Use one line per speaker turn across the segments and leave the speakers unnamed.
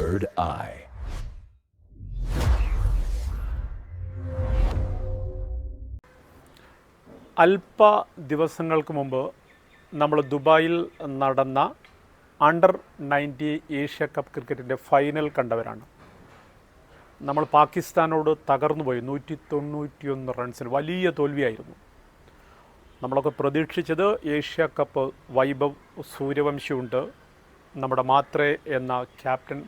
Third Eye.
അല്പ ദിവസങ്ങൾക്ക് മുമ്പ് നമ്മൾ ദുബായിൽ നടന്ന അണ്ടർ നയന്റി ഏഷ്യ കപ്പ് ക്രിക്കറ്റിന്റെ ഫൈനൽ കണ്ടവരാണ്. നമ്മൾ പാകിസ്ഥാനോട് തകർന്നുപോയി നൂറ്റി തൊണ്ണൂറ്റിയൊന്ന് റൺസിന് വലിയ തോൽവിയായിരുന്നു. നമ്മളൊക്കെ പ്രതീക്ഷിച്ചത് ഏഷ്യ കപ്പ് വൈഭവ് സൂര്യവംശിയുണ്ട്. നമ്മുടെ മാത്രേ എന്ന ക്യാപ്റ്റൻ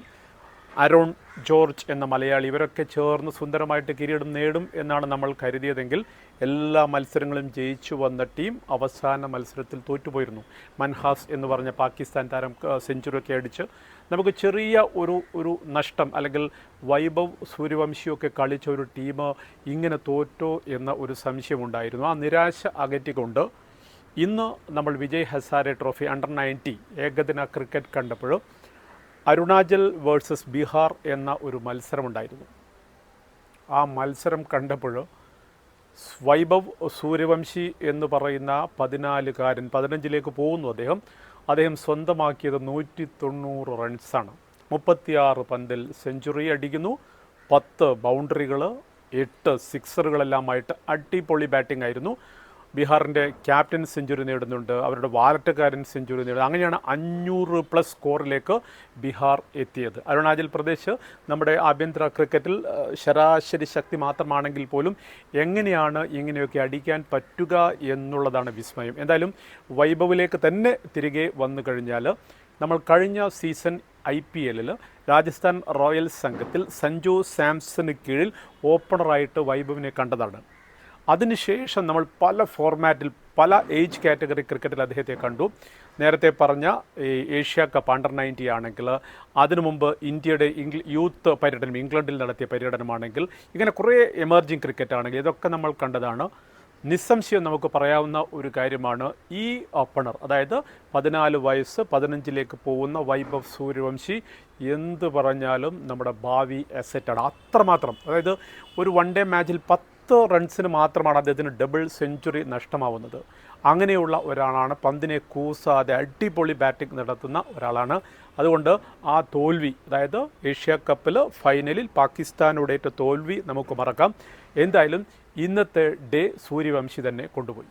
അരുൺ ജോർജ് എന്ന മലയാളി ഇവരൊക്കെ ചേർന്ന് സുന്ദരമായിട്ട് കിരീടം നേടും എന്നാണ് നമ്മൾ കരുതിയതെങ്കിൽ എല്ലാ മത്സരങ്ങളും ജയിച്ചു വന്ന ടീം അവസാന മത്സരത്തിൽ തോറ്റുപോയിരുന്നു. മൻഹാസ് എന്ന് പറഞ്ഞ പാകിസ്ഥാൻ താരം സെഞ്ചുറിയൊക്കെ അടിച്ച് നമുക്ക് ചെറിയ ഒരു ഒരു നഷ്ടം അല്ലെങ്കിൽ വൈഭവ് സൂര്യവംശിയൊക്കെ കളിച്ച ഒരു ടീം ഇങ്ങനെ തോറ്റോ എന്ന ഒരു സംശയമുണ്ടായിരുന്നു ആ നിരാശ അകറ്റിക്കൊണ്ട് ഇന്ന് നമ്മൾ വിജയ് ഹസാരെ ട്രോഫി അണ്ടർ നയന്റി ഏകദിന ക്രിക്കറ്റ് കണ്ടപ്പോൾ അരുണാചൽ വേഴ്സസ് ബീഹാർ എന്ന ഒരു മത്സരമുണ്ടായിരുന്നു. ആ മത്സരം കണ്ടപ്പോൾ വൈഭവ് സൂര്യവംശി എന്ന് പറയുന്ന പതിനാലുകാരൻ പതിനഞ്ചിലേക്ക് പോകുന്നു അദ്ദേഹം. അദ്ദേഹം സ്വന്തമാക്കിയത് നൂറ്റി തൊണ്ണൂറ് റൺസാണ്. മുപ്പത്തിയാറ് പന്തിൽ സെഞ്ചുറി അടിക്കുന്നു. പത്ത് ബൗണ്ടറികൾ എട്ട് സിക്സറുകളെല്ലാമായിട്ട് അടിപൊളി ബാറ്റിംഗ് ആയിരുന്നു. ബീഹാറിന്റെ ക്യാപ്റ്റൻ സെഞ്ചുറി നേടുന്നുണ്ട് അവരുടെ വാലറ്റക്കാരൻ സെഞ്ചുറി നേടുന്നു. അങ്ങനെയാണ് അഞ്ഞൂറ് പ്ലസ് സ്കോറിലേക്ക് ബീഹാർ എത്തിയത്. അരുണാചൽ പ്രദേശ് നമ്മുടെ ആഭ്യന്തര ക്രിക്കറ്റിൽ ശരാശരി ശക്തി മാത്രമാണെങ്കിൽ പോലും എങ്ങനെയാണ് ഇങ്ങനെയൊക്കെ അടിക്കാൻ പറ്റുക എന്നുള്ളതാണ് വിസ്മയം. എന്തായാലും വൈഭവിലേക്ക് തന്നെ തിരികെ വന്നു കഴിഞ്ഞാൽ നമ്മൾ കഴിഞ്ഞ സീസൺ ഐ പി എല്ലിൽ രാജസ്ഥാൻ റോയൽസ് സംഘത്തിൽ സഞ്ജു സാംസന് കീഴിൽ ഓപ്പണറായിട്ട് വൈഭവിനെ കണ്ടതാണ്. അതിനുശേഷം നമ്മൾ പല ഫോർമാറ്റിൽ പല ഏജ് കാറ്റഗറി ക്രിക്കറ്റിൽ അദ്ദേഹത്തെ കണ്ടു. നേരത്തെ പറഞ്ഞ ഈ ഏഷ്യ കപ്പ് അണ്ടർ നയന്റി ആണെങ്കിൽ അതിനു മുമ്പ് ഇന്ത്യയുടെ യൂത്ത് പര്യടനം ഇംഗ്ലണ്ടിൽ നടത്തിയ പര്യടനമാണെങ്കിൽ ഇങ്ങനെ കുറേ എമർജിങ് ക്രിക്കറ്റ് ആണെങ്കിൽ ഇതൊക്കെ നമ്മൾ കണ്ടതാണ്. നിസ്സംശയം നമുക്ക് പറയാവുന്ന ഒരു കാര്യമാണ് ഈ ഓപ്പണർ അതായത് പതിനാല് വയസ്സ് പതിനഞ്ചിലേക്ക് പോകുന്ന വൈഭവ് സൂര്യവംശി എന്ത് പറഞ്ഞാലും നമ്മുടെ ഭാവി അസറ്റാണ് അത്രമാത്രം. അതായത് ഒരു വൺ ഡേ മാച്ചിൽ റൺസിന് മാത്രമാണ് അദ്ദേഹത്തിന് ഡബിൾ സെഞ്ചുറി നഷ്ടമാവുന്നത്. അങ്ങനെയുള്ള ഒരാളാണ് പന്തിനെ കൂസാതെ അടിപൊളി ബാറ്റിംഗ് നടത്തുന്ന ഒരാളാണ്. അതുകൊണ്ട് ആ തോൽവി അതായത് ഏഷ്യ കപ്പിൽ ഫൈനലിൽ പാകിസ്ഥാനോടേറ്റ തോൽവി നമുക്ക് മറക്കാം. എന്തായാലും ഇന്നത്തെ ഡേ സൂര്യവംശി തന്നെ കൊണ്ടുപോയി.